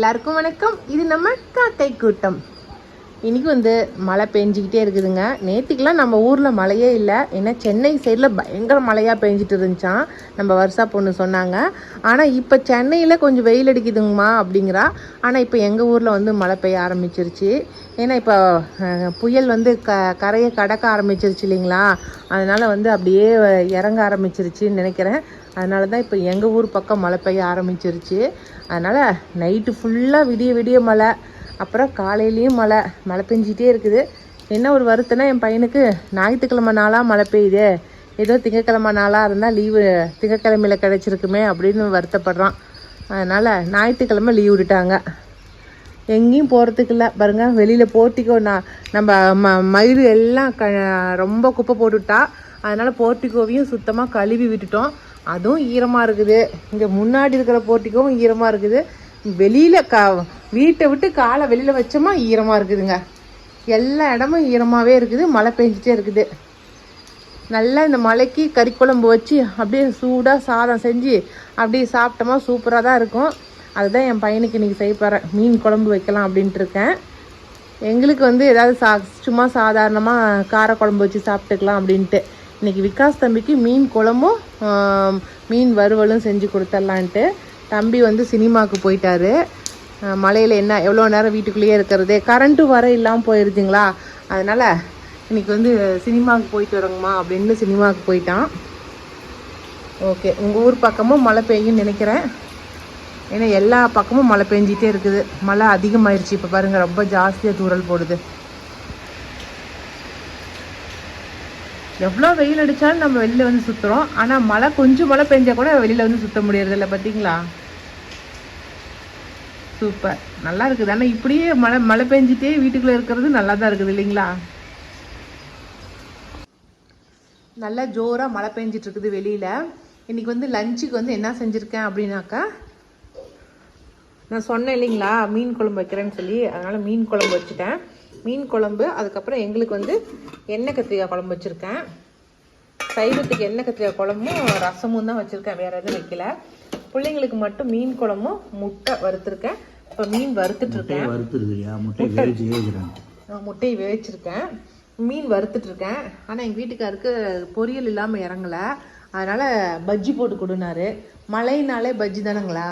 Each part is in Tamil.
எல்லாருக்கும் வணக்கம். இது நம்ம காக்கை கூட்டம். இன்றைக்கி வந்து மழை பெஞ்சிக்கிட்டே இருக்குதுங்க. நேற்றுக்கெலாம் நம்ம ஊரில் மழையே இல்லை. ஏன்னா சென்னை சைடில் பயங்கர மழையாக பெஞ்சிட்டு இருந்துச்சான் நம்ம வருஷா பொண்ணு சொன்னாங்க. ஆனால் இப்போ சென்னையில் கொஞ்சம் வெயில் அடிக்குதுங்கம்மா அப்படிங்கிறா. ஆனால் இப்போ எங்கள் ஊரில் வந்து மழை பெய்ய ஆரம்பிச்சிருச்சு. ஏன்னா இப்போ புயல் வந்து க கரையை கடக்க ஆரம்பிச்சிருச்சு இல்லைங்களா? அதனால் வந்து அப்படியே இறங்க ஆரம்பிச்சிருச்சுன்னு நினைக்கிறேன். அதனால தான் இப்போ எங்கள் ஊர் பக்கம் மழை பெய்ய ஆரம்பிச்சிருச்சு. அதனால் நைட்டு ஃபுல்லாக விடிய விடிய மழை அப்புறம் காலையிலையும் மழை மழை பெஞ்சிட்டே இருக்குது. என்ன ஒரு வருத்தம்னா என் பையனுக்கு ஞாயிற்றுக்கிழமை நாளாக மழை பெய்யுது. ஏதோ திங்கக்கிழமை நாளாக இருந்தால் லீவு திங்கக்கிழமையில் கிடச்சிருக்குமே அப்படின்னு வருத்தப்படுறான். அதனால் ஞாயிற்றுக்கிழமை லீவ் விட்டுட்டாங்க. எங்கேயும் போகிறதுக்கு இல்லை. பாருங்க வெளியில் போர்ட்டிக்கோ நான் நம்ம ம மயில் எல்லாம் க ரொம்ப குப்பை போட்டுவிட்டா அதனால் போர்ட்டிக்கோவையும் சுத்தமாக கழுவி விட்டுட்டோம். அதுவும் ஈரமாக இருக்குது. இங்கே முன்னாடி இருக்கிற போர்ட்டிக்கோவும் ஈரமாக இருக்குது. வெளியில் க வீட்டை விட்டு காலை வெளியில் வச்சோமா ஈரமாக இருக்குதுங்க. எல்லா இடமும் ஈரமாகவே இருக்குது. மழை பெஞ்சிட்டே இருக்குது. நல்லா இந்த மலைக்கு கறி குழம்பு வச்சு அப்படியே சூடாக சாதம் செஞ்சு அப்படியே சாப்பிட்டோமா சூப்பராக தான் இருக்கும். அதுதான் என் பையனுக்கு இன்றைக்கி செய்ய போகிறேன் மீன் குழம்பு வைக்கலாம் அப்படின்ட்டு இருக்கேன். எங்களுக்கு வந்து ஏதாவது சா சும்மா சாதாரணமாக கார குழம்பு வச்சு சாப்பிட்டுக்கலாம் அப்படின்ட்டு. இன்றைக்கி விகாஸ் தம்பிக்கு மீன் குழம்பும் மீன் வறுவலும் செஞ்சு கொடுத்துர்லான்ட்டு தம்பி வந்து சினிமாவுக்கு போயிட்டாரு. மலையில் என்ன எவ்வளோ நேரம் வீட்டுக்குள்ளேயே இருக்கிறது? கரண்ட்டும் வர இல்லாமல் போயிருதுங்களா அதனால் இன்னைக்கு வந்து சினிமாவுக்கு போயிட்டு வரோங்கம்மா அப்படின்னு சினிமாவுக்கு போயிட்டான். ஓகே உங்கள் ஊர் பக்கமும் மழை பெய்யும்னு நினைக்கிறேன். ஏன்னா எல்லா பக்கமும் மழை பெஞ்சிட்டே இருக்குது. மழை அதிகமாயிருச்சு. இப்போ பாருங்கள் ரொம்ப ஜாஸ்தியாக தூறல் போடுது. எவ்வளோ வெயில் அடித்தாலும் நம்ம வெளியில் வந்து சுற்றுறோம் ஆனால் மழை கொஞ்சம் மழை பெஞ்சால் கூட வெளியில் வந்து சுற்ற முடியறதில்ல பார்த்தீங்களா? சூப்பர். நல்லா இருக்குது. ஆனால் இப்படியே மழை மழை பெஞ்சிட்டே வீட்டுக்குள்ளே இருக்கிறது நல்லா தான் இருக்குது இல்லைங்களா? நல்லா ஜோராக மழை பெஞ்சிட்ருக்குது வெளியில். இன்றைக்கி வந்து லஞ்சுக்கு வந்து என்ன செஞ்சுருக்கேன் அப்படின்னாக்கா நான் சொன்னேன் இல்லைங்களா மீன் குழம்பு வைக்கிறேன்னு சொல்லி. அதனால் மீன் குழம்பு வச்சுட்டேன். மீன் குழம்பு அதுக்கப்புறம் எங்களுக்கு வந்து எண்ணெய் கத்திரிக்காய் குழம்பு வச்சுருக்கேன். சைவத்துக்கு எண்ணெய் கத்திரிக்காய் குழம்பும் ரசமும் தான் வச்சுருக்கேன். வேறு எதுவும் வைக்கல. பிள்ளைங்களுக்கு மட்டும் மீன் குழம்பும் முட்டை வறுத்துருக்கேன். இப்போ மீன் வறுத்துட்ருக்கேன் வறுத்துருக்குறியா? முட்டை. முட்டையை வேவிச்சிருக்கேன். மீன் வறுத்துட்ருக்கேன் ஆனால் எங்கள் வீட்டுக்காருக்கு பொரியல் இல்லாமல் இறங்கலை. அதனால் பஜ்ஜி போட்டு கொடுனாரு. மழைனாலே பஜ்ஜி தானங்களா?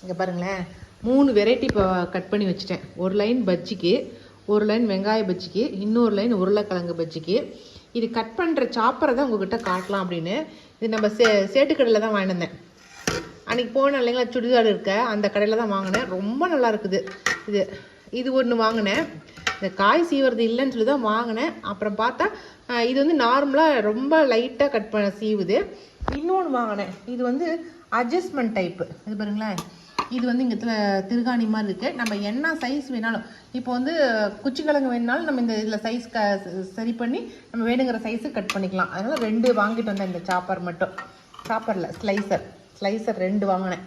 இங்கே பாருங்களேன். மூணு வெரைட்டி இப்போ கட் பண்ணி வச்சுட்டேன். ஒரு லைன் பஜ்ஜிக்கு ஒரு லைன் வெங்காய பஜ்ஜிக்கு இன்னொரு லைன் உருளைக்கிழங்கு பஜ்ஜிக்கு. இது கட் பண்ணுற சாப்பரை தான் உங்ககிட்ட காட்டலாம் அப்படின்னு இது நம்ம சே சேட்டுக்கடையில் தான் வாங்கிட்டு வந்தேன். அன்றைக்கி போனேன் இல்லைங்களா சுடிதார் இருக்க அந்த கடையில் தான் வாங்கினேன். ரொம்ப நல்லா இருக்குது. இது இது ஒன்று வாங்கினேன். இந்த காய் சீவுறது இல்லைன்னு சொல்லி தான் வாங்கினேன். அப்புறம் பார்த்தா இது வந்து நார்மலாக ரொம்ப லைட்டாக கட் பண்ண சீவுது. இன்னொன்று வாங்கினேன். இது வந்து அட்ஜஸ்ட்மெண்ட் டைப்பு இது பாருங்களேன். இது வந்து இங்கே திருகாணி மாதிரி இருக்குது நம்ம என்ன சைஸ் வேணாலும் இப்போ வந்து குச்சிக்கிழங்கு வேணுனாலும் நம்ம இந்த இதில் சைஸ் க சரி பண்ணி நம்ம வேணுங்கிற சைஸு கட் பண்ணிக்கலாம். அதனால் ரெண்டு வாங்கிட்டு வந்தேன் இந்த சாப்பர் மட்டும். சாப்பரில் ஸ்லைசர் ஸ்லைசர் ரெண்டு வாங்கினேன்.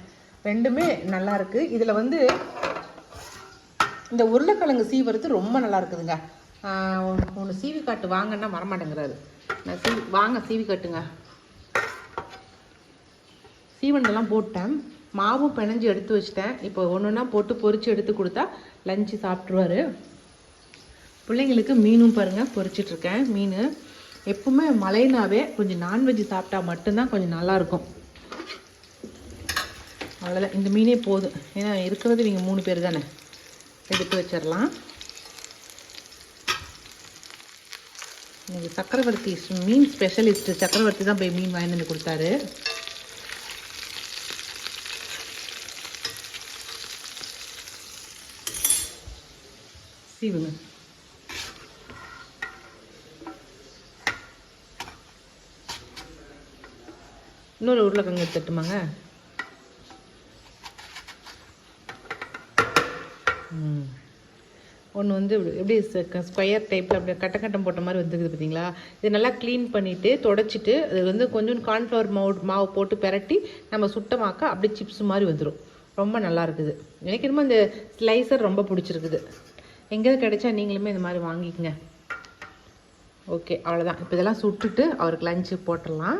ரெண்டுமே நல்லாயிருக்கு இதில் வந்து இந்த உருளைக்கிழங்கு சீவுறது ரொம்ப நல்லா இருக்குதுங்க. ஒன்று சீவி காட்டு வாங்கன்னா வரமாட்டேங்கிறாரு. நான் சீவி வாங்க சீவி காட்டுங்க. சீவனெல்லாம் போட்டேன். மாவும் பிணைஞ்சு எடுத்து வச்சிட்டேன். இப்போ ஒன்று ஒன்றா போட்டு பொறிச்சு எடுத்து கொடுத்தா லஞ்சு சாப்பிட்ருவாரு பிள்ளைங்களுக்கு மீனும் பாருங்கள் பொறிச்சிட்ருக்கேன் மீன் எப்பவுமே மழைனாவே கொஞ்சம் நான்வெஜ் சாப்பிட்டா மட்டும்தான் கொஞ்சம் நல்லாயிருக்கும் அவ்வளோதான் இந்த மீனே போதும். ஏன்னா இருக்கிறது இவங்க மூணு பேர் தானே. எடுத்து வச்சிடலாம். எனக்கு சக்கரவர்த்தி மீன் ஸ்பெஷலிஸ்ட்டு சக்கரவர்த்தி தான் போய் மீன் வாங்கிட்டு வந்து கொடுத்தாரு. சீவுங்க இன்னொரு உருளைக்கிழங்கு எடுத்துட்டுமாங்க. ஒன்று வந்து எப்படி ஸ்கொயர் டைப்பில் அப்படியே கட்ட கட்டம் போட்ட மாதிரி வந்துருக்குது பார்த்தீங்களா? இது நல்லா க்ளீன் பண்ணிவிட்டு தொடச்சிட்டு அது வந்து கொஞ்சம் கார்ன்ஃப்ளவர் மாவு மாவு போட்டு பெரட்டி நம்ம சுட்டமாக்க அப்படியே சிப்ஸ் மாதிரி வந்துடும் ரொம்ப நல்லா இருக்குது. எனக்கு என்னமோ இந்த ஸ்லைசர் ரொம்ப பிடிச்சிருக்குது. எங்கேயாவது கிடைச்சா நீங்களுமே இந்த மாதிரி வாங்கிக்கங்க. ஓகே அவ்வளோதான் இப்போ இதெல்லாம் சுட்டுட்டு அவருக்கு லஞ்சு போட்டுடலாம்.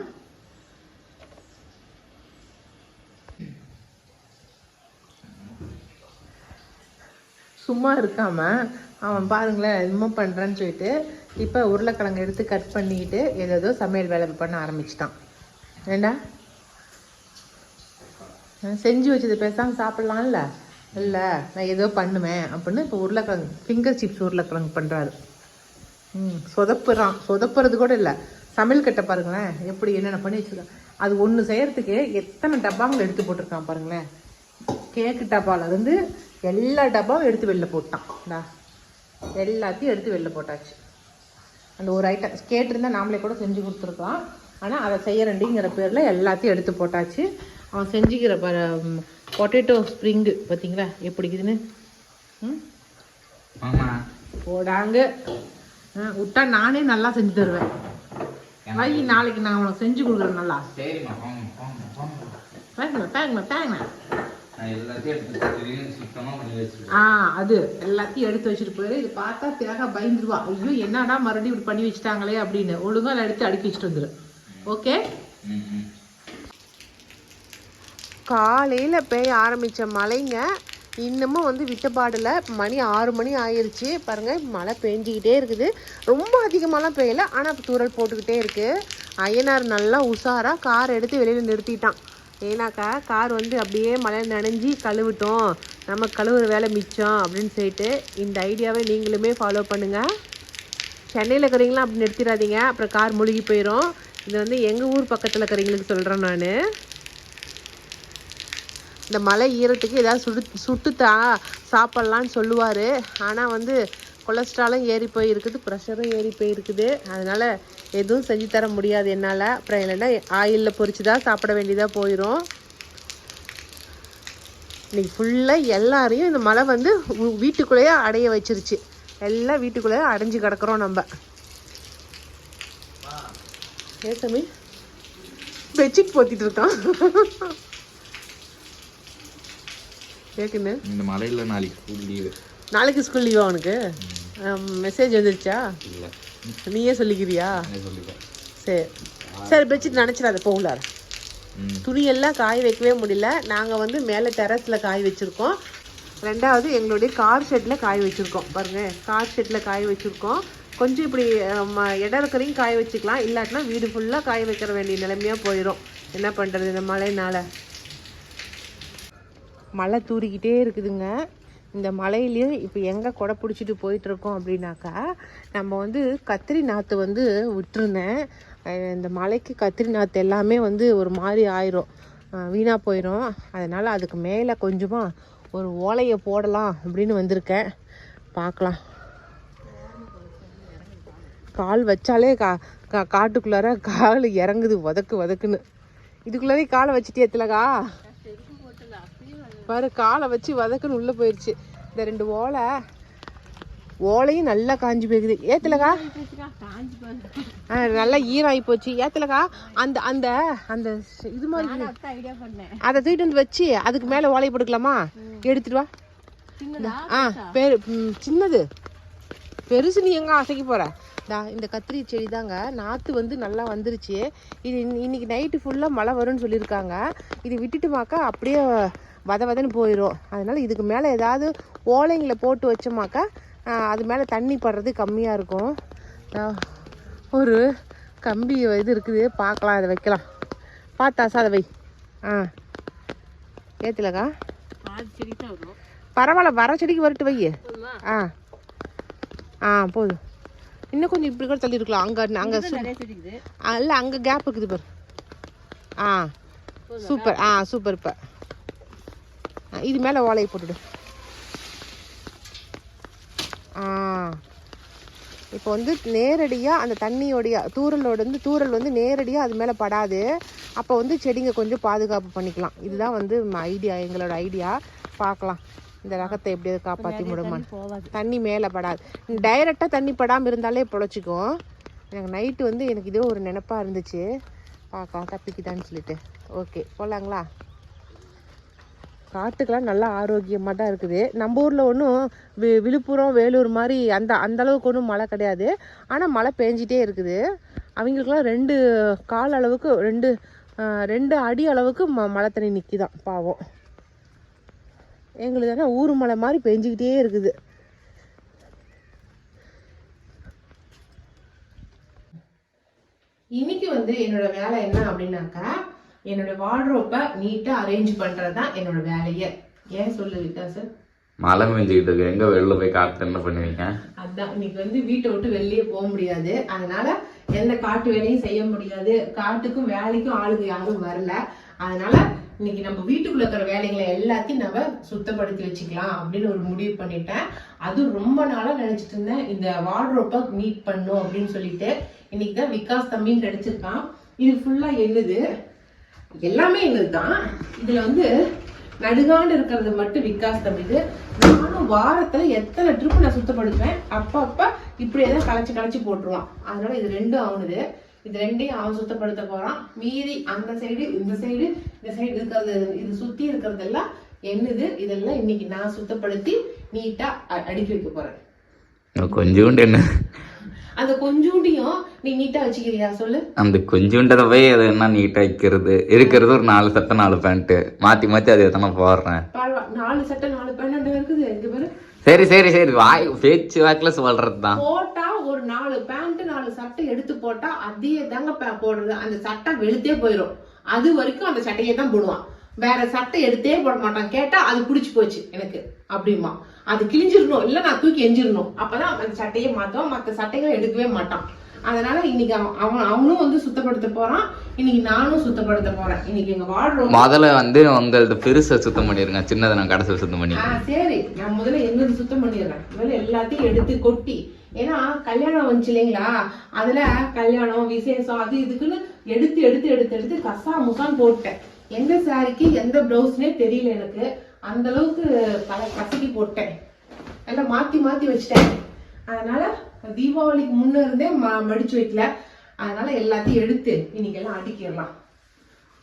சும்மா இருக்காம அவன் பாருங்களேன் என்னமோ பண்ணுறான்னு சொல்லிட்டு இப்போ உருளைக்கிழங்கு எடுத்து கட் பண்ணிக்கிட்டு ஏதேதோ சமையல் வேலை பண்ண ஆரம்பிச்சிட்டான். ஏண்டா? செஞ்சு வச்சது பேசாமல் சாப்பிட்லாம்ல? இல்லை நான் ஏதோ பண்ணுவேன் அப்படின்னு இப்போ உருளைக்கிழங்கு ஃபிங்கர் சிப்ஸ் உருளைக்கிழங்கு பண்ணுறாரு ம் சொதப்புறான். சொதப்புறது கூட இல்லை. சமையல் கட்ட பாருங்களேன் எப்படி என்னென்ன பண்ணி வச்சுருக்கான். அது ஒன்று செய்கிறதுக்கு எத்தனை டப்பாங்களை எடுத்து போட்டிருக்கான் பாருங்களேன். கேக்கு டப்பாவிலேருந்து எல்லா டப்பாவும் எடுத்து வெளில போட்டான். டா எல்லாத்தையும் எடுத்து வெளில போட்டாச்சு. அந்த ஒரு ஐட்டம் கேட்டிருந்தா நாமளே கூட செஞ்சு கொடுத்துருக்கலாம். ஆனால் அதை செய்யறண்டிங்கிற பேரில் எல்லாத்தையும் எடுத்து போட்டாச்சு. அவன் செஞ்சுக்கிற பொட்டேட்டோ ஸ்ப்ரிங்கு பார்த்தீங்களா எப்படி இருக்குதுன்னு? ம்? போடாங்க. விட்டா நானே நல்லா செஞ்சு தருவேன். வை நாளைக்கு நான் உனக்கு செஞ்சு கொடுக்குறேன் நல்லா. தேங்க்ண்ணா தேங்க்ண்ணா தேங்க்ண்ணா ஆ அது. எல்லாத்தையும் எடுத்து வச்சுட்டு போயிரு இது பார்த்தா தியாக பயந்துருவா. ஐயோ என்னடா மறுபடியும் இப்படி பண்ணி வச்சுட்டாங்களே அப்படின்னு. ஒழுங்கா எடுத்து அடுக்கி வச்சுட்டு வந்துரு. ஓகே? ம் ம். காலையில் பெய்ய ஆரம்பித்த மழைங்க இன்னமும் வந்து விட்டப்பாடில் மணி ஆறு மணி ஆயிடுச்சு பாருங்கள் மழை பெஞ்சிக்கிட்டே இருக்குது. ரொம்ப அதிகமாகலாம் பெய்யலை ஆனால் தூரல் போட்டுக்கிட்டே இருக்குது அய்யனார் நல்லா உஷாராக கார் எடுத்து வெளியில் நிறுத்திட்டான். ஏன்னாக்கா கார் வந்து அப்படியே மழை நனைஞ்சி கழுவிட்டோம். நம்ம கழுவுற வேலை மிச்சம் அப்படின்னு சொல்லிட்டு இந்த ஐடியாவை நீங்களுமே ஃபாலோ பண்ணுங்கள் சென்னையில் இருக்கிறீங்களா அப்படி நிறுத்திடாதீங்க. அப்புறம் கார் முழுகி போயிடும் இது வந்து எங்கள் ஊர் பக்கத்தில் இருக்கிறவங்களுக்கு சொல்கிறேன் நான். இந்த மலை ஈரத்துக்கு ஏதாவது சுடு சுட்டுத்தா சாப்பிட்லான்னு சொல்லுவார். ஆனால் வந்து கொலஸ்ட்ராலும் ஏறி போயிருக்குது ப்ரெஷரும் ஏறி போயிருக்குது அதனால் எதுவும் செஞ்சு தர முடியாது என்னால். அப்புறம் இல்லைன்னா ஆயிலில் பொறிச்சு தான் சாப்பிட வேண்டியதாக போயிடும் இன்றைக்கி ஃபுல்லாக எல்லாரையும் இந்த மழை வந்து வீட்டுக்குள்ளேயே அடைய வச்சிருச்சு. எல்லாம் வீட்டுக்குள்ளேயே அடைஞ்சு கிடக்குறோம் நம்ம. ஏ தம்பி? பெட்ஷீட் போத்திட்டு இருக்கான். கேக்குன்னு இந்த மலையில் நாளைக்கு ஸ்கூல் லீவு நாளைக்கு ஸ்கூல் லீவா அவனுக்கு மெசேஜ் வந்துருச்சா? இல்லை. நீயே சொல்லிக்கிறியா? சரி. சரி பெட்ஷீட் நினச்சிடாத போகலார் துணியெல்லாம் காய வைக்கவே முடியல. நாங்கள் வந்து மேலே டெரஸில் காய வச்சுருக்கோம். ரெண்டாவது எங்களுடைய கார் ஷெட்டில் காய வச்சுருக்கோம். பாருங்க கார் ஷெட்டில் காய வச்சுருக்கோம். கொஞ்சம் இப்படி இடம் இருக்கிறையும் காய வச்சுக்கலாம். இல்லாட்டினா வீடு ஃபுல்லாக காய வைக்கிற வேண்டிய நிலைமையாக போயிடும் என்ன பண்ணுறது இந்த மழைனால மழை தூறிக்கிட்டே இருக்குதுங்க. இந்த மலையிலையும் இப்போ எங்கே கொடை பிடிச்சிட்டு போயிட்டுருக்கோம் அப்படின்னாக்கா நம்ம வந்து கத்திரி நாற்று வந்து விட்டுருந்தேன். இந்த மலைக்கு கத்திரி நாற்று எல்லாமே வந்து ஒரு மாதிரி ஆயிரும். வீணாக போயிடும் அதனால் அதுக்கு மேலே கொஞ்சமாக ஒரு ஓலையை போடலாம் அப்படின்னு வந்திருக்கேன். பார்க்கலாம் கால் வச்சாலே கா கா காட்டுக்குள்ளார கால் இறங்குது வதக்கு வதக்குன்னு. இதுக்குள்ளாரே காலை வச்சுட்டே எத்தலக்கா பாரு காலை வச்சு வதக்குன்னு உள்ளே போயிடுச்சு இந்த ரெண்டு ஓலை ஓலையும் நல்லா காஞ்சி போயிருக்குது. ஏத்தலக்கா? ஆ நல்லா ஈரம் ஆகி போச்சு. ஏத்தலக்கா? அந்த அந்த அந்த இது மாதிரி. அதை தூக்கிட்டு வந்து வச்சு அதுக்கு மேலே ஓலையை போட்டுக்கலாமா? எடுத்துட்டு வா. ஆ பேர் சின்னது. பெருசு நீ எங்க அசைக்க போற? டா இந்த கத்திரி செடி தாங்க நாற்று வந்து நல்லா வந்துருச்சு. இது இன்னி- இன்னைக்கு நைட்டு ஃபுல்லாக மழை வரும்னு சொல்லியிருக்காங்க. இது விட்டுட்டுமாக்கா அப்படியே வத வதன்னு போயிடும் அதனால இதுக்கு மேலே ஏதாவது ஓலைங்களை போட்டு வச்சோமாக்கா அது மேலே தண்ணி படுறது கம்மியாக இருக்கும். ஒரு கம்பி இது இருக்குது. பார்க்கலாம் அதை வைக்கலாம். பார்த்தாசா அதை வை. ஆ ஏத்துலக்கா? பரவாயில்ல வர செடிக்கு வரட்டு வை. ஆ ஆ போதும். இன்னும் கொஞ்சம் இப்படி கூட தள்ளி இருக்கலாம் அங்கே அங்கே இல்லை அங்கே கேப் இருக்குது பாரு. ஆ சூப்பர். ஆ சூப்பர் இப்போ. இது மேலே ஓலையை போட்டுடு. ஆ. இப்போ வந்து நேரடியாக அந்த தண்ணியோடைய தூறலோட வந்து தூறல் வந்து நேரடியாக அது மேலே படாது. அப்போ வந்து செடிங்க கொஞ்சம் பாதுகாப்பு பண்ணிக்கலாம். இதுதான் வந்து ஐடியா எங்களோட ஐடியா. பார்க்கலாம் இந்த ரகத்தை எப்படியாவது காப்பாற்றி முடியுமா தண்ணி மேலே படாது. டைரெக்டாக தண்ணி படாமல் இருந்தாலே பொழைச்சிக்கும். எனக்கு நைட்டு வந்து எனக்கு இதே ஒரு நினப்பாக இருந்துச்சு. பார்க்கலாம் தப்பிக்குதான்னு சொல்லிட்டு. ஓகே போகலாங்களா காற்றுக்கெல்லாம் நல்லா ஆரோக்கியமாக தான் இருக்குது. நம்ம ஊரில் ஒன்றும் வி விழுப்புரம் வேலூர் மாதிரி அந்த அந்தளவுக்கு ஒன்றும் மழை கிடையாது. ஆனால் மழை பெஞ்சிட்டே இருக்குது. அவங்களுக்குலாம் ரெண்டு கால் அளவுக்கு ரெண்டு ரெண்டு அடி அளவுக்கு ம மழை தண்ணி நிற்கிதான் பாவம். எங்களுக்கு ஆனால் ஊர் மழை மாதிரி பெஞ்சிக்கிட்டே இருக்குது. இன்னைக்கு வந்து என்னோட வேலை என்ன அப்படின்னாக்கா என்னோட வார்ட்ரோப்பை நீட்டா அரேஞ்ச் பண்றது தான் என்னோட வேலையே. ஏன் சொல்லு விகாஸ் மழை பெஞ்சுக்கிட்டு இருக்கு. எங்க வெளில போய் காத்து என்ன பண்ணுவீங்க? அதான் இன்னைக்கு வந்து வீட்டை விட்டு வெளியே போக முடியாது. அதனால எந்த காட்டு வேலையும் செய்ய முடியாது. காட்டுக்கும் வேலைக்கும் ஆளுங்க யாரும் வரல. அதனால இன்னைக்கு நம்ம வீட்டுக்குள்ள இருக்கிற வேலைகளை எல்லாத்தையும் நம்ம சுத்தப்படுத்தி வச்சுக்கலாம் அப்படின்னு ஒரு முடிவு பண்ணிட்டேன். அது ரொம்ப நாளா நினைச்சிட்டு இருந்தேன். இந்த வார்ட்ரோப்பை நீட் பண்ணும் அப்படின்னு சொல்லிட்டு. இன்னைக்கு தான் விகாஸ் தம்பியும் கிடைச்சிருக்கான். இது ஃபுல்லா என்னது? எல்லாமே என்னது தான் இதுல வந்து நடுகாண்டு இருக்கிறது மட்டும் விகாஸ் தம்பிது நானும் வாரத்துல எத்தனை ட்ரிப் நான் சுத்தப்படுத்துவேன்? அப்பப்ப இப்படியே தான் களைச்சு களைச்சு போட்டுருவான். அதனால இது ரெண்டும் அவனுது இது ரெண்டையும் அவன் சுத்தப்படுத்த போறான். மீதி அந்த சைடு இந்த சைடு இந்த சைடு இருக்கிறது இது சுத்தி இருக்கிறதெல்லாம் என்னது? இதெல்லாம் இன்னைக்கு நான் சுத்தப்படுத்தி நீட்டா அடுக்கி வைக்க போறேன். கொஞ்சோண்டு என்ன? அந்த கொஞ்சூண்டியும் நீ நீட்டா வச்சுக்கிறியா? சொல்லு. அந்த கொஞ்சோண்டதை போய் அதை என்ன நீட்டா வைக்கிறது? இருக்கிறது ஒரு நாலு சட்டை நாலு பேண்ட் மாத்தி மாத்தி அதை எத்தனை போடுறேன்? நாலு சட்டை நாலு பேண்ட் இருக்குது. இங்க பாரு சரி சரி சரி. வாய் பேச்சு வாக்குல சொல்றது தான் போட்டா ஒரு நாலு பேண்ட் நாலு சட்டை எடுத்து போட்டா அதே தாங்க போடுறது. அந்த சட்டை வெளுத்தே போயிடும் அது வரைக்கும் அந்த சட்டையை தான் போடுவான். வேற சட்டை எடுத்தே போட மாட்டான். கேட்டா அது பிடிச்சி போச்சு எனக்கு அப்படிமா அது கிழிஞ்சிடணும். இல்ல நான் தூக்கி எஞ்சிடணும். அப்பதான் அந்த சட்டையை மாத்துவான். மத்த சட்டைகளை எடுக்கவே மாட்டான். அதனால இன்னைக்கு அவன் அவன் அவனும் வந்து சுத்தப்படுத்த போறான். இன்னைக்கு நானும் சுத்தப்படுத்த போறேன். இன்னைக்கு எங்க வார்டு முதல்ல வந்து உங்களது பெருசை சுத்தம் பண்ணிருங்க. சின்னதை நான் கடைசியில் சுத்தம் பண்ணி சரி. நான் முதல்ல என்னது சுத்தம் பண்ணிடுறேன். முதல்ல எல்லாத்தையும் எடுத்து கொட்டி. ஏன்னா கல்யாணம் வந்துச்சு இல்லைங்களா? அதுல கல்யாணம் விசேஷம் அது இதுக்குன்னு எடுத்து எடுத்து எடுத்து எடுத்து கசா முசான் போட்டேன். எந்த சாரிக்கு எந்த பிளவுஸ்னே தெரியல எனக்கு. அந்த அளவுக்கு பல கசக்கி போட்டேன். எல்லாம் மாத்தி மாத்தி வச்சிட்டேன். அதனால தீபாவளிக்கு முன்னே இருந்தே ம- மடிச்சு வைக்கல. அதனால எல்லாத்தையும் எடுத்து இன்னைக்கு எல்லாம் அடுக்கிடலாம்.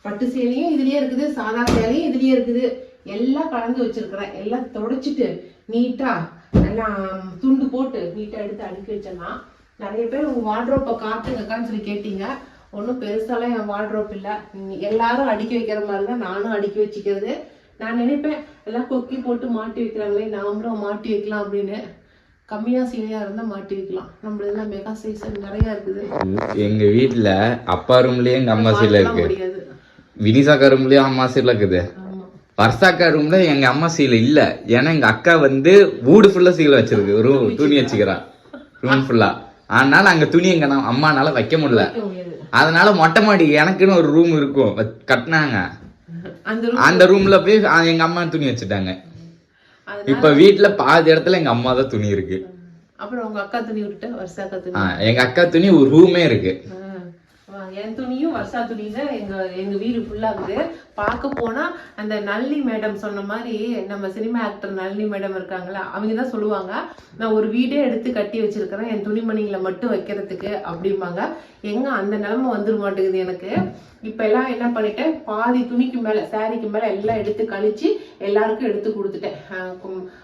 பட்டு சேலையும் இதுலயே இருக்குது சாதா சேலையும் இதுலயே இருக்குது. எல்லாம் கலந்து வச்சிருக்கிறேன். எல்லாம் தொடச்சிட்டு நீட்டா எல்லாம் துண்டு போட்டு நீட்டா எடுத்து அடுக்கி வச்சேன்னா நிறைய பேர் உங்க வார்ட்ரோப்பை காத்துங்கக்கான்னு சொல்லி கேட்டீங்க. ஒன்றும் பெருசாலாம் என் வார்ட்ரோப் இல்லை. எல்லாரும் அடுக்கி வைக்கிற மாதிரி தான் நானும் அடுக்கி வச்சுக்கிறது. நான் நினைப்பேன் எல்லாம் கொக்கி போட்டு மாட்டி வைக்கிறாங்களே நாமளும் மாட்டி வைக்கலாம் அப்படின்னு. கம்மியா சீலையா இருந்தா மாட்டி வைக்கலாம் நம்மளதெல்லாம் மெகா சைஸ் நிறைய இருக்குது. எங்க வீட்டுல அப்பா ரூம்லயே எங்க அம்மா சீல இருக்கு. வினிசாக்கா ரூம்லயும் அம்மா சீல இருக்குது. வர்ஷாக்கா ரூம்ல எங்க அம்மா சீலை இல்ல. ஏன்னா எங்க அக்கா வந்து வீடு ஃபுல்லா சீலை வச்சிருக்கு. ரூம் துணி வச்சுக்கிறா. ரூம் ஃபுல்லா அதனால அங்க துணி எங்க நான் அம்மானால வைக்க முடியல. அதனால மொட்டை மாடி எனக்குன்னு ஒரு ரூம் இருக்கும். கட்டினாங்க. அந்த ரூம்ல போய் எங்க அம்மா துணி வச்சுட்டாங்க. இப்ப வீட்டுல பாதி இடத்துல எங்க அம்மா தான் துணி இருக்கு. அப்புறம் உங்க அக்கா துணி விட்டுட்ட வருஷா அக்கா துணி? எங்க அக்கா துணி ஒரு ரூமே இருக்கு. என் துணியும் வருஷா துணி தான் எங்க எங்க வீடு ஃபுல்லா பார்க்க போனா அந்த நல்லி மேடம் சொன்ன மாதிரி நம்ம சினிமா ஆக்டர் நல்லி மேடம் இருக்காங்களா அவங்க தான் சொல்லுவாங்க நான் ஒரு வீடே எடுத்து கட்டி வச்சிருக்கிறேன் என் துணிமணிகளை மட்டும் வைக்கிறதுக்கு அப்படிம்பாங்க. எங்க அந்த நிலமை வந்துட மாட்டேங்குது எனக்கு. இப்ப எல்லாம் என்ன பண்ணிட்டேன் பாதி துணிக்கு மேல சாரிக்கு மேல எல்லாம் எடுத்து கழிச்சு எல்லாருக்கும் எடுத்து கொடுத்துட்டேன்.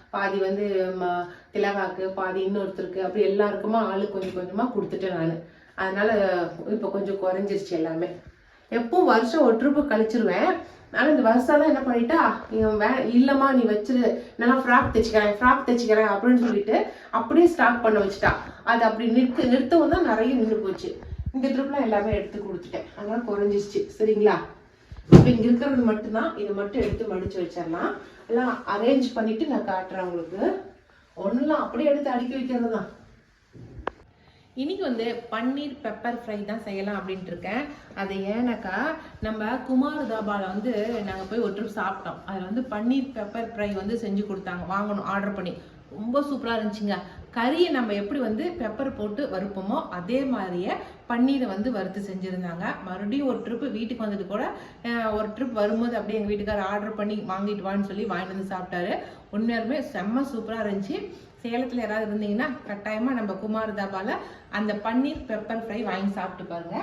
பாதி வந்து ம- திலகாக்கு பாதி இன்னொருத்தருக்கு அப்படி எல்லாருக்குமா ஆளு கொஞ்சம் கொஞ்சமா கொடுத்துட்டேன் நான். அதனால் இப்போ கொஞ்சம் குறைஞ்சிருச்சு எல்லாமே. எப்பவும் வருஷம் ஒரு ட்ரிப்பு கழிச்சிருவேன். ஆனால் இந்த வருஷம் என்ன பண்ணிட்டா இவன் வே இல்லைம்மா நீ வச்சிரு நல்லா ஃப்ராக் தைச்சிக்கிறேன் ஃப்ராக் தைச்சிக்கிறேன் அப்படின்னு சொல்லிட்டு அப்படியே ஸ்டாக் பண்ண வச்சுட்டா. அது அப்படி நிறுத்து நிறுத்தவும் தான் நிறைய நின்று போச்சு. இந்த ட்ரிப்லாம் எல்லாமே எடுத்து கொடுத்துட்டேன். அதனால் குறைஞ்சிருச்சு. சரிங்களா? இப்போ இங்கே இருக்கிறது மட்டும்தான். இதை மட்டும் எடுத்து மடிச்சு வச்சிடலாம் எல்லாம் அரேஞ்ச் பண்ணிட்டு நான் காட்டுறேன் உங்களுக்கு. ஒண்ணுலாம் அப்படியே எடுத்து அடுக்கி வைக்கிறது தான் இன்னைக்கு வந்து பன்னீர் பெப்பர் ஃப்ரை தான் செய்யலாம் அப்படின்ட்டு இருக்கேன் அது ஏன்னாக்கா நம்ம குமார் தாபால வந்து நாங்கள் போய் ஒரு ட்ரிப் சாப்பிட்டோம். அதில் வந்து பன்னீர் பெப்பர் ஃப்ரை வந்து செஞ்சு கொடுத்தாங்க வாங்கணும் ஆர்டர் பண்ணி. ரொம்ப சூப்பராக இருந்துச்சுங்க. கறியை நம்ம எப்படி வந்து பெப்பர் போட்டு வறுப்போமோ அதே மாதிரியே பன்னீரை வந்து வறுத்து செஞ்சுருந்தாங்க. மறுபடியும் ஒரு ட்ரிப்பு வீட்டுக்கு வந்துட்டு கூட ஒரு ட்ரிப் வரும்போது அப்படியே எங்கள் வீட்டுக்காரர் ஆர்டர் பண்ணி வாங்கிட்டு வான்னு சொல்லி வாங்கிட்டு வந்து சாப்பிட்டாரு. உண்மையாலுமே செம்ம சூப்பராக இருந்துச்சு. சேலத்தில் யாராவது இருந்தீங்கன்னா கட்டாயமாக நம்ம குமார் தாபால அந்த பன்னீர் பெப்பர் ஃப்ரை வாங்கி சாப்பிட்டு பாருங்க.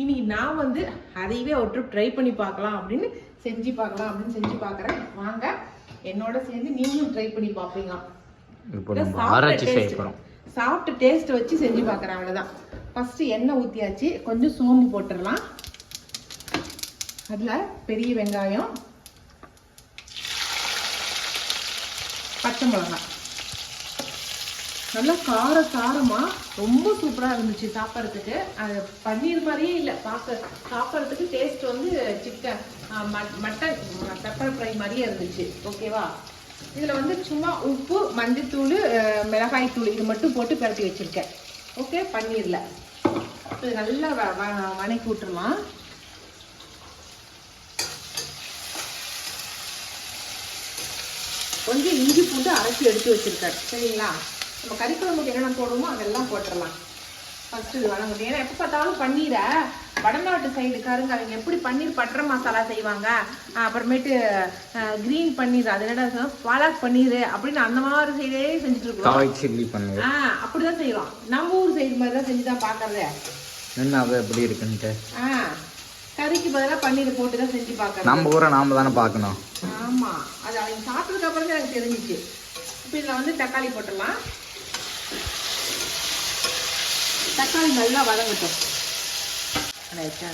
இன்னைக்கு நான் வந்து அதையவே ஒரு ட்ரை பண்ணி பார்க்கலாம் அப்படின்னு செஞ்சு பார்க்கலாம் அப்படின்னு செஞ்சு பார்க்குறேன். வாங்க என்னோட சேர்ந்து நீங்களும் ட்ரை பண்ணி பார்ப்பீங்க. சாப்பிட்ட டேஸ்ட் வச்சு செஞ்சு பார்க்குறேன் அவ்வளோதான் ஃபர்ஸ்ட் எண்ணெய் ஊற்றியாச்சு கொஞ்சம் சோம்பு போட்டுடலாம். அதில் பெரிய வெங்காயம் பச்சை மிளகாய். நல்லா கார காரமா ரொம்ப சூப்பராக இருந்துச்சு சாப்பிட்றதுக்கு. அது பன்னீர் மாதிரியே இல்லை. பார்க்க சாப்பிட்றதுக்கு டேஸ்ட் வந்து சிக்கன் மட்டன் பெப்பர் ஃப்ரை மாதிரியே இருந்துச்சு. ஓகேவா இதில் வந்து சும்மா உப்பு மஞ்சத்தூள் மிளகாய் தூள் இது மட்டும் போட்டு பரட்டி வச்சுருக்கேன். ஓகே பன்னீரில். இது நல்லா வ- வ- வணக்கி விட்டுறலாம். கொஞ்சம் இஞ்சி பூண்டு அரைச்சி எடுத்து வச்சுருக்கேன். சரிங்களா? நம்ம கறி குழம்புக்கு என்னென்ன போடுவோமோ அதெல்லாம் போட்டுடலாம் ஃபர்ஸ்ட் இது வணங்கணும் ஏன்னா எப்போ பார்த்தாலும் பன்னீரை வடநாட்டு சைடுக்காரங்க அவங்க எப்படி பன்னீர் பட்டர் மசாலா செய்வாங்க? அப்புறமேட்டு கிரீன் பன்னீர் அது என்னடா பாலாக் பன்னீர் அப்படின்னு அந்த மாதிரி சைடே செஞ்சுட்டு இருக்கோம். ஆ அப்படிதான் செய்யலாம் நம்ம ஊர் சைடு மாதிரி தான் செஞ்சு தான் பார்க்கறது. என்ன அது எப்படி இருக்குன்ட்டு? ஆ கறிக்கு பதிலாக பன்னீர் போட்டு தான் செஞ்சு பார்க்கறது. நம்ம ஊரை நாம தானே பார்க்கணும். ஆமா. அது அவங்க சாப்பிட்டதுக்கு அப்புறம் தான் எனக்கு தெரிஞ்சிச்சு. இப்போ இதில் வந்து தக்காளி போட்டுடலாம். தக்காளி நல்லா வதங்கட்டும். ரைட்டா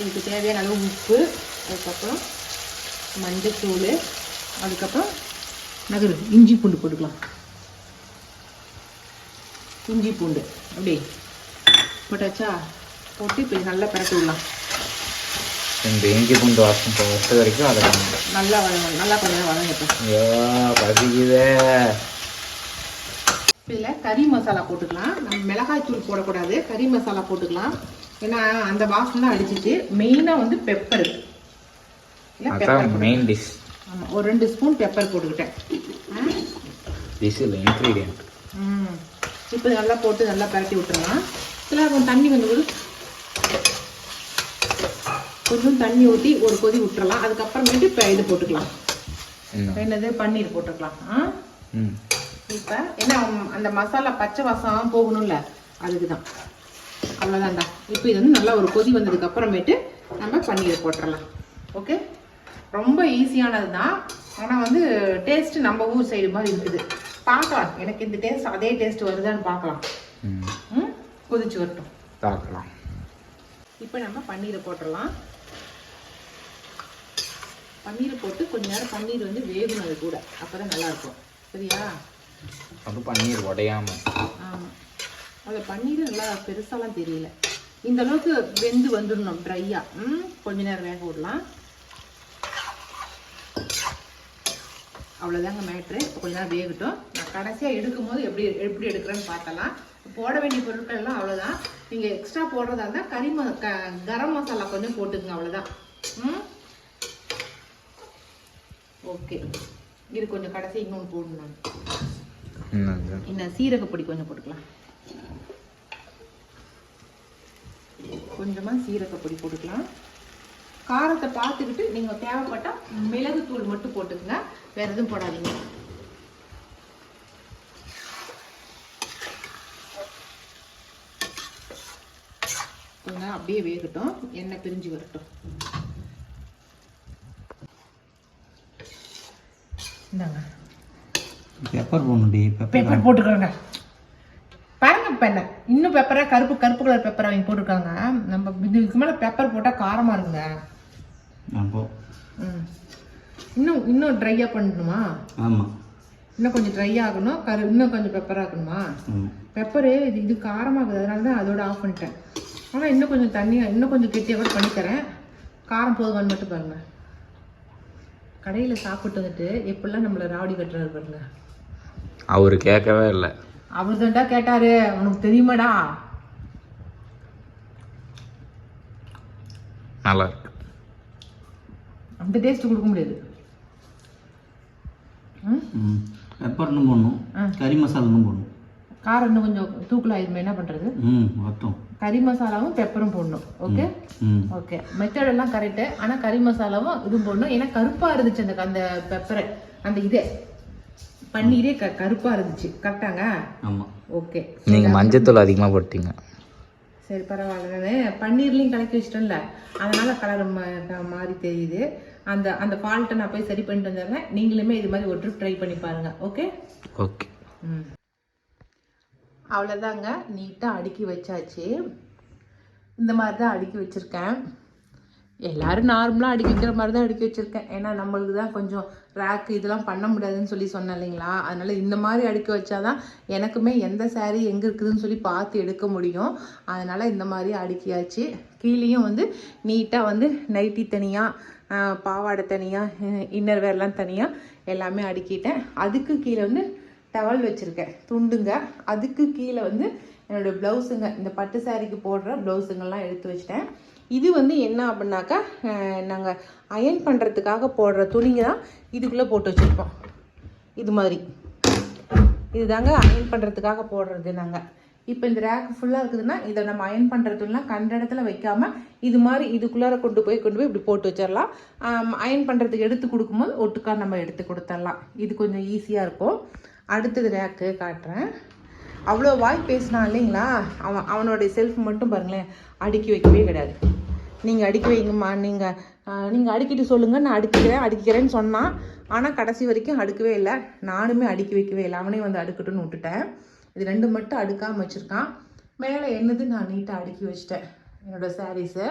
இதுக்கு தேவையான அளவு உப்பு அதுக்கப்புறம் மஞ்சத்தூள் அதுக்கப்புறம் நகரு இஞ்சி பூண்டு போட்டுக்கலாம். இஞ்சி பூண்டு அப்படி போட்டாச்சா? போட்டு இப்போ நல்லா பிரட்டி விடலாம். இந்த இஞ்சி பூண்டு வாசம் வரைக்கும் அதை நல்லா வதங்கணும் நல்லா கொஞ்சம் வதங்கட்டும். ஐயோ பசிக்குதே. இதில் கறி மசாலா போட்டுக்கலாம். நம்ம மிளகாய் தூள் போடக்கூடாது. கறி மசாலா போட்டுக்கலாம். ஏன்னா அந்த வாசனை அடிச்சிட்டு மெயினாக வந்து பெப்பர் அதான் மெயின் டிஷ் ஆமாம் ஒரு ரெண்டு ஸ்பூன் பெப்பர் போட்டுக்கிட்டேன்? டிஷ் இல்லை இன்க்ரீடியன்ட் ம். இப்போ நல்லா போட்டு நல்லா பரட்டி விட்டுறலாம். இதில் கொஞ்சம் தண்ணி வந்து கொஞ்சம் தண்ணி ஊற்றி ஒரு கொதி விட்டுறலாம். அதுக்கப்புறமேட்டு இப்போ இது போட்டுக்கலாம். என்னது? பன்னீர் போட்டுக்கலாம். ஆ? ம். இப்போ என்ன அந்த மசாலா பச்சை வாசம் போகணும்ல அதுக்கு தான் அவ்வளோதான்டா இப்போ இது வந்து நல்லா ஒரு கொதி வந்ததுக்கு அப்புறமேட்டு நம்ம பன்னீர் போட்டுடலாம் ஓகே ரொம்ப ஈஸியானது தான் ஆனால் வந்து டேஸ்ட் நம்ம ஊர் சைடு மாதிரி இருக்குது. பார்க்கலாம். எனக்கு இந்த டேஸ்ட் அதே டேஸ்ட் வருதான்னு பார்க்கலாம். ம். ம்? கொதிச்சு வரட்டும். பார்க்கலாம். இப்போ நம்ம பன்னீரை போட்டுடலாம் பன்னீரை போட்டு கொஞ்ச நேரம் பன்னீர் வந்து வேகணும் அது கூட. அப்போ தான் நல்லாயிருக்கும். சரியா? அப்புறம் பன்னீர் உடையாம. ஆமாம் பன்னீர் நல்லா பெருசாலாம் தெரியல. இந்த அளவுக்கு வெந்து வந்துடணும் ட்ரையாக ம் கொஞ்ச நேரம் வேக விடலாம். அவ்வளோதாங்க மேட்ரு இப்போ கொஞ்ச நேரம் வேகட்டும். நான் கடைசியாக எடுக்கும் போது எப்படி எப்படி எடுக்கிறேன்னு பார்த்தலாம் போட வேண்டிய பொருட்கள் எல்லாம் அவ்வளோதான் நீங்கள் எக்ஸ்ட்ரா போடுறதா இருந்தால் கறி ம க கரம் மசாலா கொஞ்சம் போட்டுக்குங்க அவ்வளோதான் ம்? ஓகே. இது கொஞ்சம் கடைசி இன்னொன்று போடணும் நான் என்னது இன்னும் சீரகப்பொடி கொஞ்சம் போட்டுக்கலாம். கொஞ்சமாக சீரகப்பொடி போட்டுக்கலாம். காரத்தை பார்த்துக்கிட்டு நீங்கள் தேவைப்பட்டா மிளகுத்தூள் மட்டும் போட்டுக்கங்க. வேற எதுவும் போடாதீங்க. அப்படியே வேகட்டும். எண்ணெய் பிரிஞ்சு வரட்டும். இந்தாங்க. பெப்பர் போடணுடி பெப்பர் போட்டுக்கிறோங்க பாருங்க பெண்ணை இன்னும் பெப்பரா கருப்பு கருப்பு கலர் பெப்பர் அவங்க போட்டிருக்காங்க. நம்ம இதுக்கு மேலே பெப்பர் போட்டால் காரமாக இருக்குங்க. இன்னும் இன்னும் ட்ரையாக பண்ணணுமா? ஆமாம் இன்னும் கொஞ்சம் ட்ரை ஆகணும். கரு இன்னும் கொஞ்சம் பெப்பர் ஆகணுமா பெப்பரு இது இது காரமாகுது அதனால தான் அதோட ஆஃப் பண்ணிட்டேன். ஆனால் இன்னும் கொஞ்சம் தண்ணியாக இன்னும் கொஞ்சம் கெட்டியாக கூட பண்ணித்தரேன் காரம் போதுமான்னு மட்டும் பாருங்க. கடையில் சாப்பிட்டு வந்துட்டு எப்படிலாம் நம்மளை ராவடி கட்டுறாரு பாருங்க. அவர் கேட்கவே இல்லை. அவர் தான்டா கேட்டாரு. உனக்கு தெரியுமாடா? நல்லா இருக்கு. அந்த டேஸ்ட் கொடுக்க முடியாது? பெப்பர்னு போடணும். கறி மசாலான்னு போடணும். காரம் இன்னும் கொஞ்சம் தூக்கல் ஆயிருமே என்ன பண்றது? ம் வரட்டும் கறி மசாலாவும் பெப்பரும் போடணும் ஓகே ஓகே மெத்தட் எல்லாம் கரெக்டு ஆனா கறி மசாலாவும் இதுவும் போடணும். ஏன்னா கருப்பா இருந்துச்சு அந்த அந்த பெப்பரை அந்த இது. பன்னீரே க கருப்பா இருந்துச்சு. கரெக்டாங்க? ஆமாம் ஓகே. நீங்கள் மஞ்சத்தூள் அதிகமாக போட்டீங்க. சரி பரவாயில்ல. நான் பன்னீர்லையும் கலக்கி வச்சிட்டேன்ல. அதனால கலர் மாறி தெரியுது. அந்த அந்த ஃபால்ட்டை நான் போய் சரி பண்ணிட்டு வந்துடுறேன். நீங்களுமே இது மாதிரி ஒரு ட்ரிப் ட்ரை பண்ணி பாருங்க. ஓகே? ஓகே. ம். அவ்வளோதாங்க நீட்டாக அடுக்கி வச்சாச்சு. இந்த மாதிரி தான் அடுக்கி வச்சுருக்கேன். எல்லாரும் நார்மலாக அடுக்கி வைக்கிற மாதிரி தான் அடுக்கி வச்சுருக்கேன். ஏன்னா நம்மளுக்கு தான் கொஞ்சம் ரேக்கு இதெல்லாம் பண்ண முடியாதுன்னு சொல்லி சொன்னேன் இல்லைங்களா? அதனால் இந்த மாதிரி அடுக்கி வச்சாதான் எனக்குமே எந்த சேரீ எங்கே இருக்குதுன்னு சொல்லி பார்த்து எடுக்க முடியும். அதனால் இந்த மாதிரி அடுக்கியாச்சு. கீழேயும் வந்து நீட்டாக வந்து நைட்டி தனியாக பாவாடை தனியாக இன்னர் வேர்லாம் தனியாக எல்லாமே அடுக்கிட்டேன். அதுக்கு கீழே வந்து டவல் வச்சுருக்கேன். துண்டுங்க. அதுக்கு கீழே வந்து என்னோடய ப்ளவுஸுங்க இந்த பட்டு சாரீக்கு போடுற ப்ளவுஸுங்கள்லாம் எடுத்து வச்சிட்டேன். இது வந்து என்ன அப்படின்னாக்கா நாங்கள் அயன் பண்ணுறதுக்காக போடுற துணிங்க தான் இதுக்குள்ளே போட்டு வச்சுருப்போம் இது மாதிரி. இதுதாங்க அயன் பண்ணுறதுக்காக போடுறது நாங்கள் இப்போ இந்த ரேக் ஃபுல்லாக இருக்குதுன்னா இதை நம்ம அயன் பண்ணுறதுலாம் கண்ட இடத்துல வைக்காமல் இது மாதிரி இதுக்குள்ளார கொண்டு போய் கொண்டு போய் இப்படி போட்டு வச்சிடலாம் அயன் பண்ணுறதுக்கு எடுத்து கொடுக்கும்போது ஒட்டுக்கா நம்ம எடுத்து கொடுத்துடலாம் இது கொஞ்சம் ஈஸியாக இருக்கும். அடுத்தது ரேக்கு காட்டுறேன். அவ்வளோ வாய் பேசினான் இல்லைங்களா? அவன் அவனுடைய செல்ஃப் மட்டும் பாருங்களேன் அடுக்கி வைக்கவே கிடையாது. நீங்கள் அடுக்கி வைங்கம்மா. நீங்கள் நீங்கள் அடுக்கிட்டு சொல்லுங்கள் நான் அடுக்கிறேன் அடுக்கிறேன்னு சொன்னான் ஆனால் கடைசி வரைக்கும் அடுக்கவே இல்லை. நானுமே அடுக்கி வைக்கவே இல்லை. அவனே வந்து அடுக்கட்டும்னு விட்டுட்டேன். இது ரெண்டு மட்டும் அடுக்காமல் வச்சுருக்கான். மேலே என்னது நான் நீட்டாக அடுக்கி வச்சிட்டேன். என்னோடய சாரீஸை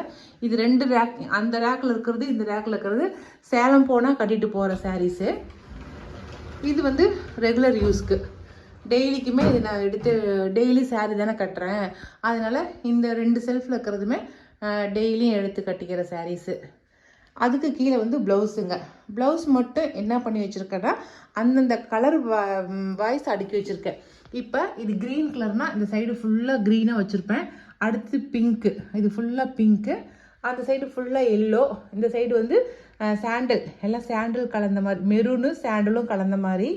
இது ரெண்டு ரேக் அந்த ரேக்கில் இருக்கிறது இந்த ரேக்கில் இருக்கிறது. சேலம் போனால் கட்டிட்டு போகிற சாரீஸு இது வந்து ரெகுலர் யூஸ்க்கு டெய்லிக்குமே இது நான் எடுத்து டெய்லி சாரீ தானே கட்டுறேன். அதனால் இந்த ரெண்டு செல்ஃபில் இருக்கிறதுமே டெய்லியும் எடுத்து கட்டிக்கிற சாரீஸு அதுக்கு கீழே வந்து ப்ளவுஸுங்க ப்ளவுஸ் மட்டும் என்ன பண்ணி வச்சுருக்கேன்னா அந்தந்த கலர் வாய்ஸ் அடுக்கி வச்சுருக்கேன். இப்போ இது க்ரீன் கலர்னால் இந்த சைடு ஃபுல்லாக க்ரீனாக வச்சுருப்பேன். அடுத்து பிங்க்கு இது ஃபுல்லாக பிங்க்கு அந்த சைடு ஃபுல்லாக எல்லோ இந்த சைடு வந்து சாண்டல் எல்லாம் சாண்டல் கலந்த மாதிரி மெரூனு சாண்டலும் கலந்த மாதிரி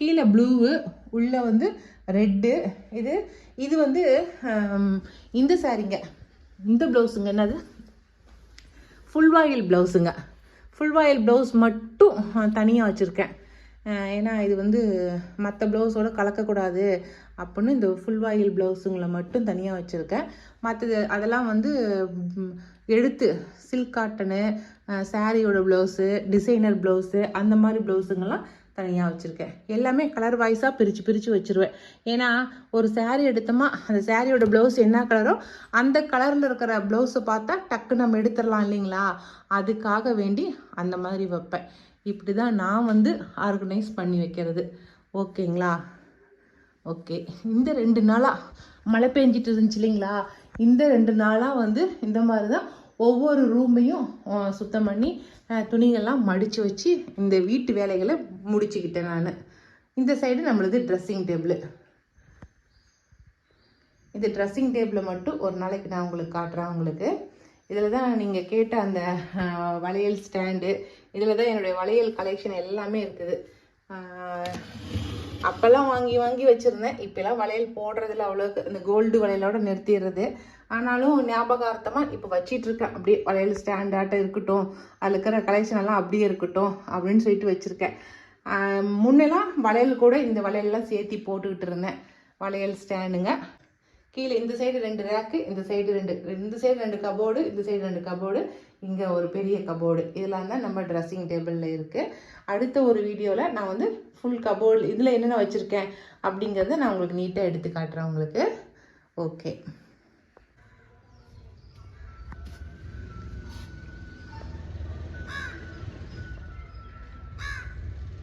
கீழே ப்ளூவு உள்ளே வந்து ரெட்டு இது இது வந்து இந்த சாரீங்க இந்த ப்ளவுஸுங்க என்னது? ஃபுல் வாயில் ப்ளவுஸுங்க ஃபுல் வாயில் ப்ளவுஸ் மட்டும் தனியாக வச்சுருக்கேன். ஏன்னா இது வந்து மற்ற ப்ளவுஸோட கலக்கக்கூடாது அப்படின்னு இந்த ஃபுல் வாயில் ப்ளவுஸுங்களை மட்டும் தனியாக வச்சுருக்கேன். மற்றது அதெல்லாம் வந்து எடுத்து சில்க் காட்டனு சாரியோட ப்ளவுஸு டிசைனர் ப்ளவுஸு அந்த மாதிரி ப்ளவுஸுங்கெல்லாம் தனியாக வச்சுருக்கேன். எல்லாமே கலர் வாய்ஸாக பிரித்து பிரித்து வச்சுருவேன். ஏன்னா ஒரு சேரீ எடுத்தோமா அந்த சாரியோட ப்ளவுஸ் என்ன கலரோ அந்த கலரில் இருக்கிற ப்ளவுஸை பார்த்தா டக்கு நம்ம எடுத்துடலாம் இல்லைங்களா? அதுக்காக வேண்டி அந்த மாதிரி வைப்பேன். இப்படி தான் நான் வந்து ஆர்கனைஸ் பண்ணி வைக்கிறது. ஓகேங்களா? ஓகே. இந்த ரெண்டு நாளாக மழை பெஞ்சிட்டு இருந்துச்சு இல்லைங்களா? இந்த ரெண்டு நாளாக வந்து இந்த மாதிரி தான் ஒவ்வொரு ரூமையும் சுத்தம் பண்ணி துணிகள்லாம் மடித்து வச்சு இந்த வீட்டு வேலைகளை முடிச்சுக்கிட்டேன் நான். இந்த சைடு நம்மளது ட்ரெஸ்ஸிங் டேபிள் இது ட்ரெஸ்ஸிங் டேபிளை மட்டும் ஒரு நாளைக்கு நான் உங்களுக்கு காட்டுறேன் உங்களுக்கு. இதில் தான் நீங்கள் கேட்ட அந்த வளையல் ஸ்டாண்டு இதில் தான் என்னுடைய வளையல் கலெக்ஷன் எல்லாமே இருக்குது. அப்போல்லாம் வாங்கி வாங்கி வச்சுருந்தேன். இப்போலாம் வளையல் போடுறதில்ல அவ்வளோ இந்த கோல்டு வளையலோட நிறுத்திடுறது. ஆனாலும் ஞாபகார்த்தமாக இப்போ வச்சிட்ருக்கேன் அப்படியே வளையல் ஸ்டாண்டாட்டம் இருக்கட்டும் அதில் இருக்கிற கலெக்ஷன் எல்லாம் அப்படியே இருக்கட்டும் அப்படின்னு சொல்லிட்டு வச்சுருக்கேன். முன்னெல்லாம் வளையல் கூட இந்த வளையல்லாம் சேர்த்தி போட்டுக்கிட்டு இருந்தேன். வளையல் ஸ்டாண்டுங்க. கீழே இந்த சைடு ரெண்டு ரேக்கு இந்த சைடு ரெண்டு இந்த சைடு ரெண்டு கபோர்டு இந்த சைடு ரெண்டு கபோர்டு இங்கே ஒரு பெரிய கபோர்டு இதெல்லாம் தான் நம்ம ட்ரெஸ்ஸிங் டேபிளில் இருக்குது அடுத்த ஒரு வீடியோவில் நான் வந்து ஃபுல் கபோர்டு இதில் என்னென்ன வச்சுருக்கேன் அப்படிங்கிறத நான் உங்களுக்கு நீட்டாக எடுத்து காட்டுறேன் உங்களுக்கு. ஓகே